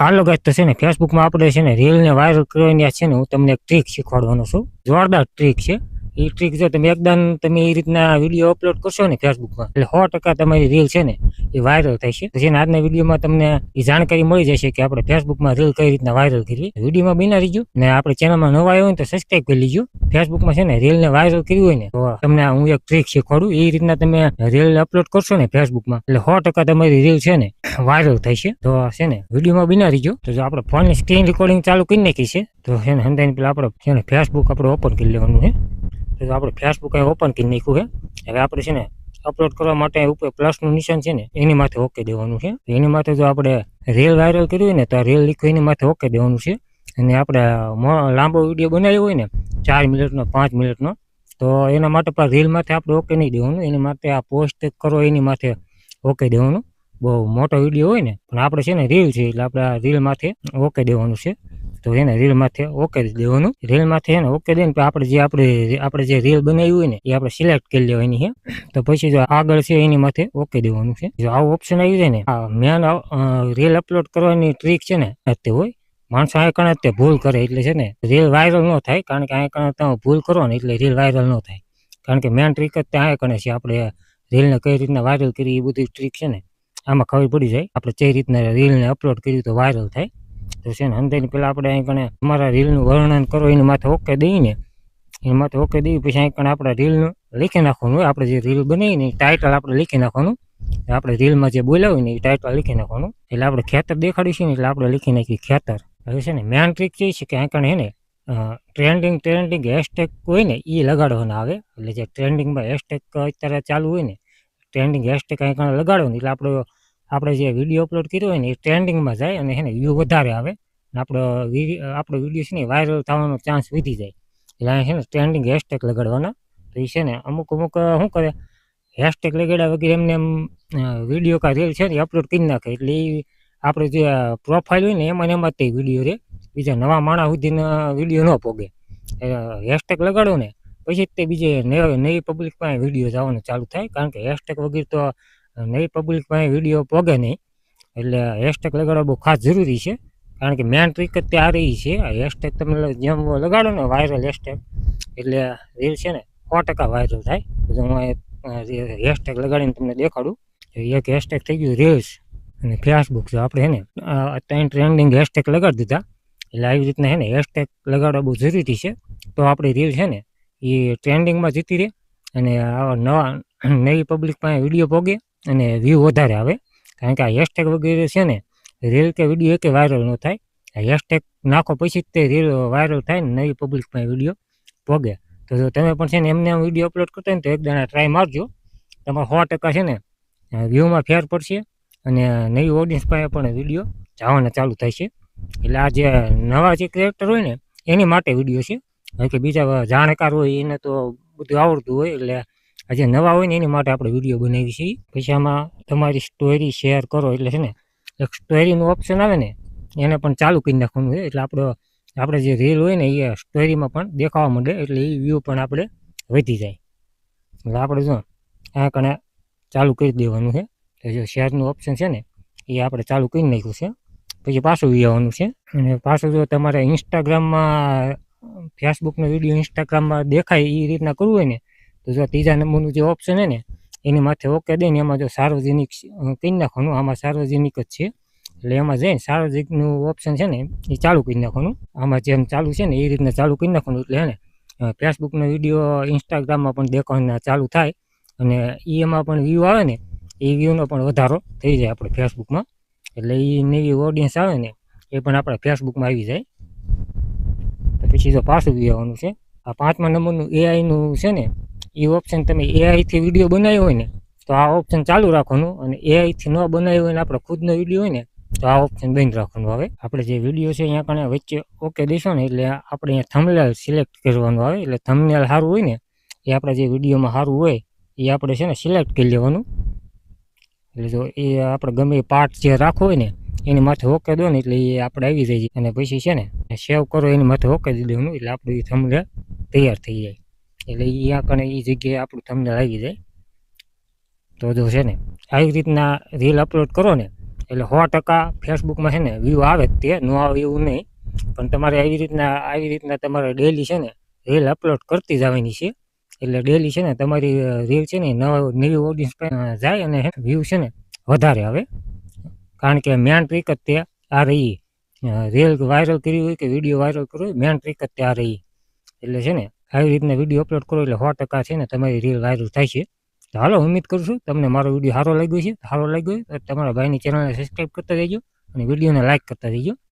હાલો ગાય તો છે ને ફેસબુકમાં આપણે છે ને રીલને વાયરલ કરવાની છે ને હું તમને એક ટ્રીક શીખવાડવાનો છું. જોરદાર ટ્રીક છે. એ ટ્રીક જો તમે એકદમ તમે એ રીતના વીડિયો અપલોડ કરશો ને ફેસબુકમાં એટલે સો ટકા તમારી રીલ છે ને એ વાયરલ થાય છે તો આજના વિડીયોમાં તમને એ જાણકારી મળી જશે કે આપણે ફેસબુકમાં રીલ કઈ રીતના વાયરલ કરવી વિડીયોમાં બિના રહીજો ને આપણે ચેનલમાં નવા આવ્યો હોય તો સબસ્ક્રાઈબ કરી લીજો. ફેસબુકમાં છે ને રીલને વાયરલ કરવી હોય ને, તો તમને હું એક ટ્રીક શીખવાડું. એ રીતના તમે રીલ અપલોડ કરશો ને ફેસબુકમાં એટલે સો ટકા તમારી રીલ છે ને વાયરલ થાય છે તો છે ને વિડીયોમાં બિના રહીજો તો જો આપણે ફોનની સ્ક્રીન રેકોર્ડિંગ ચાલુ કરી નાખી છે, તો છે ને હંદાઈને પેલા આપણે છે ને ફેસબુક આપણે ઓપન કરી લેવાનું છે. તો આપણે ફેસબુક અહીં ઓપન કરી નાખ્યું છે, હવે આપણે છે ને અપલોડ કરવા માટે ઉપર પ્લસનું નિશાન છે ને, એની માથે ઓકે દેવાનું છે. એની માથે જો આપણે રીલ વાયરલ કર્યું હોય ને, તો રીલ લીખો એની માથે ઓકે દેવાનું છે. અને આપણે લાંબો વીડિયો બનાવ્યો હોય ને, ચાર મિનિટનો, પાંચ મિનિટનો, તો એના માટે પણ રીલ માથે આપણે ઓકે નહીં દેવાનું. એની માટે આ પોસ્ટ કરો, એની માથે ઓકે દેવાનું. બહુ મોટો વીડિયો હોય ને, પણ આપણે છે ને રીલ છે, એટલે આપણે આ રીલ માથે ઓકે દેવાનું છે. તો એને રીલ માથે ઓકે જ દેવાનું. રીલમાંથી માથે એને ઓકે દે ને આપણે જે આપણે આપણે જે રીલ બનાવી હોય ને, એ આપણે સિલેક્ટ કરી લેવાની છે. તો પછી જો આગળ છે એની માથે ઓકે દેવાનું છે. જો આવું ઓપ્શન આવી જાય ને, આ મેન રીલ અપલોડ કરવાની ટ્રીક છે ને તે હોય. માણસો આ કણે તે ભૂલ કરે એટલે છે ને રીલ વાયરલ ન થાય, કારણ કે આ કણે તમે ભૂલ કરો ને, એટલે રીલ વાયરલ ન થાય. કારણ કે મેન ટ્રીક જ ત્યાં કણે છે. આપણે રીલને કઈ રીતના વાયરલ કરી એ બધી ટ્રીક છે ને, આમાં ખબર પડી જાય. આપણે કઈ રીતના રીલને અપલોડ કર્યું તો વાયરલ થાય. તો છે ને અંદરની પેલા આપણે અહીં કણે અમારા રીલનું વર્ણન કરો, એની માથે ઓકે દઈને, એની માથે ઓકે દઈ પછી અહીં કણે આપણે રીલનું લખી નાખવાનું હોય આપણે જે રીલ બનાવીને ટાઇટલ આપણે લખી નાખવાનું આપણે રીલમાં જે બોલ્યા હોય ને એ ટાઇટલ લખી નાખવાનું, એટલે આપણે ખેતર દેખાડીશું ને એટલે આપણે લખી નાખીએ ખેતર. હવે છે ને મેન ટ્રીક જે છે કે અહીં કણે ને ટ્રેન્ડિંગ ટ્રેન્ડિંગ હેશટેગ હોય ને એ લગાડવાના આવે, એટલે જે ટ્રેન્ડિંગમાં હેશટેગ અત્યારે ચાલુ હોય ને ટ્રેન્ડિંગ હેશટેગ અહીં કણે લગાડવાનું, એટલે આપણો આપણે જે વીડિયો અપલોડ કર્યો હોય ને, એ ટ્રેન્ડિંગમાં જાય અને એને વ્યૂ વધારે આવે. અને આપણો આપણો વીડિયો છે ને વાયરલ થવાનો ચાન્સ વધી જાય. એટલે અહીં છે ને ટ્રેન્ડિંગ હેશટેગ લગાડવાના. તો એ છે ને, અમુક અમુક શું કરે હેશટેગ લગાડ્યા વગેરે એમને એમ વીડિયો કાં રીલ છે ને અપલોડ કરી નાખે. એટલે એ આપણે જે પ્રોફાઇલ હોય ને, એમાં એમાં તે વીડિયો રહે. બીજા નવા માણસ સુધીનો વીડિયો ન પોગે. હેશટેગ લગાડો ને, પછી તે બીજે નવી નવી પબ્લિક પાસે વીડિયો જવાનું ચાલુ થાય. કારણ કે હેશટેગ વગેરે તો નવી પબ્લિક પાસે વીડિયો પોગે નહીં. એટલે હેશટેગ લગાડવા બહુ ખાસ જરૂરી છે. કારણ કે મેન ટ્રીક જ તે રહી છે. આ હેશટેગ તમે જેમ લગાડો ને વાયરલ હેશટેગ એટલે રીલ છે ને સો ટકા વાયરલ થાય. હું હેશટેગ લગાડીને તમને દેખાડું એક હેશટેગ થઈ ગયું રીલ્સ અને ફેસબુક છે આપણે હે ને ત્રણ ટ્રેન્ડિંગ હેશટેગ લગાડી દીધા. એટલે આવી રીતના હે ને હેશટેગ લગાડવા બહુ જરૂરી છે. તો આપણી રીલ છે ને, એ ટ્રેન્ડિંગમાં જતી રહે. અને આવા નવા, નવી પબ્લિક પાસે વીડિયો પોગે. અને વ્યૂ વધારે આવે. કારણ કે આ હેશટેગ વગેરે છે ને રીલ કે વીડિયો કે વાયરલ ન થાય. આ હેશટેગ નાખો પછી જ તે રીલ વાયરલ થાય ને નવી પબ્લિક પાસે વીડિયો પોગે. તો જો તમે પણ છે ને એમને એમ વીડિયો અપલોડ કરતા હોય ને તો એક દાણા ટ્રાય મારજો. તમારે સો ટકા છે ને વ્યૂમાં ફેર પડશે અને નવી ઓડિયન્સ પાસે પણ વીડિયો જવાના ચાલુ થાય છે એટલે આ જે નવા જે ક્રિએટર હોય ને, એની માટે વીડિયો છે. કારણ કે બીજા જાણકાર હોય એને તો બધું આવડતું હોય એટલે આ જે નવા હોય ને એની માટે આપણે વીડિયો બનાવી છીએ પછી આમાં તમારી સ્ટોરી શેર કરો એટલે છે ને, એક સ્ટોરીનું ઓપ્શન આવે ને, એને પણ ચાલુ કરી નાખવાનું હોય એટલે આપણો, આપણે જે રીલ હોય ને, એ સ્ટોરીમાં પણ દેખાવા માંડે, એટલે એ વ્યૂ પણ આપણે વધી જાય. એટલે આપણે જો આ કણે ચાલુ કરી દેવાનું છે. તો જો શેરનું ઓપ્શન છે ને, એ આપણે ચાલુ કરી નાખ્યું છે. પછી પાછું આવવાનું છે. અને પાછું જો તમારે ઇન્સ્ટાગ્રામમાં ફેસબુકનો વીડિયો ઇન્સ્ટાગ્રામમાં દેખાય એ રીતના કરવું હોય ને તો જો ત્રીજા નંબરનું જે ઓપ્શન છે ને, એની માથે ઓકે દઈને એમાં જો સાર્વજનિક કરી નાખવાનું? આમાં સાર્વજનિક જ છે. એટલે એમાં જઈને સાર્વજનિકનું ઓપ્શન છે ને, એ ચાલુ કરી નાખવાનું. આમાં જેમ ચાલુ છે ને, એ રીતના ચાલુ કરી નાખવાનું. એટલે હે ફેસબુકનો વીડિયો ઇન્સ્ટાગ્રામમાં પણ દેખાવાના ચાલુ થાય અને ઈ એમાં પણ વ્યૂ આવે ને, એ વ્યૂનો પણ વધારો થઈ જાય આપણે ફેસબુકમાં એટલે એ નવી ઓડિયન્સ આવે ને, એ પણ આપણે ફેસબુકમાં આવી જાય. તો પછી જો પાછું વ્યૂ આવવાનું છે. આ પાંચમા નંબરનું એઆઈનું છે ને એ ઓપ્શન તમે એઆઈથી વીડિયો બનાવ્યો હોય ને, તો આ ઓપ્શન ચાલુ રાખવાનું અને એઆઈથી ન બનાવ્યો હોય ને આપણે ખુદનો વીડિયો હોય ને, તો આ ઓપ્શન બંધ રાખવાનું. આવે આપણે જે વીડિયો છે અહીંયા કણે વચ્ચે ઓકે દઈશું ને, એટલે આપણે અહીંયા થમનેલ સિલેક્ટ કરવાનું આવે, એટલે થમનેલ સારું હોય ને, એ આપણે જે વિડીયોમાં સારું હોય, એ આપણે છે ને સિલેક્ટ કરી લેવાનું. એટલે જો એ આપણે ગમે એ પાર્ટ જે રાખવો હોય ને, એની માથે ઓકે દો ને, એટલે એ આપણે આવી જાય અને પછી છે ને સેવ કરો, એની માથે ઓકે દીધું એટલે આપણું એ થમલે તૈયાર થઈ જાય. એટલે એ આ કણે એ જગ્યાએ આપણું તમને લાગી જાય. તો જો છે ને, આવી રીતના રીલ અપલોડ કરો ને, એટલે સો ટકા ફેસબુકમાં છે ને વ્યૂ આવે જ તે, ન આવે એવું નહીં. પણ તમારે આવી રીતના આવી રીતના તમારે ડેલી છે ને રીલ અપલોડ કરતી જવાની છે. એટલે ડેલી છે ને તમારી રીલ છે ને નવા, નવી ઓડિયન્સ જાય અને વ્યૂ છે ને વધારે આવે. કારણ કે મેન ટ્રીક જ તે આ રહી. રીલ વાયરલ કરી હોય કે વીડિયો વાયરલ કરવો હોય મેન ટ્રીક જ તે આ રહી. એટલે છે ને આવી રીતના વીડિયો અપલોડ કરો એટલે સો ટકા છે ને તમારી રીલ વાયરલ થાય છે. તો હાલો ઉમ્મીદ કરું છું તમને મારો વીડિયો સારો લાગ્યો છે સારો લાગ્યો તો તમારા ભાઈની ચેનલને સબસ્ક્રાઈબ કરતા રહેજો અને વિડીયોને લાઇક કરતા રહેજો.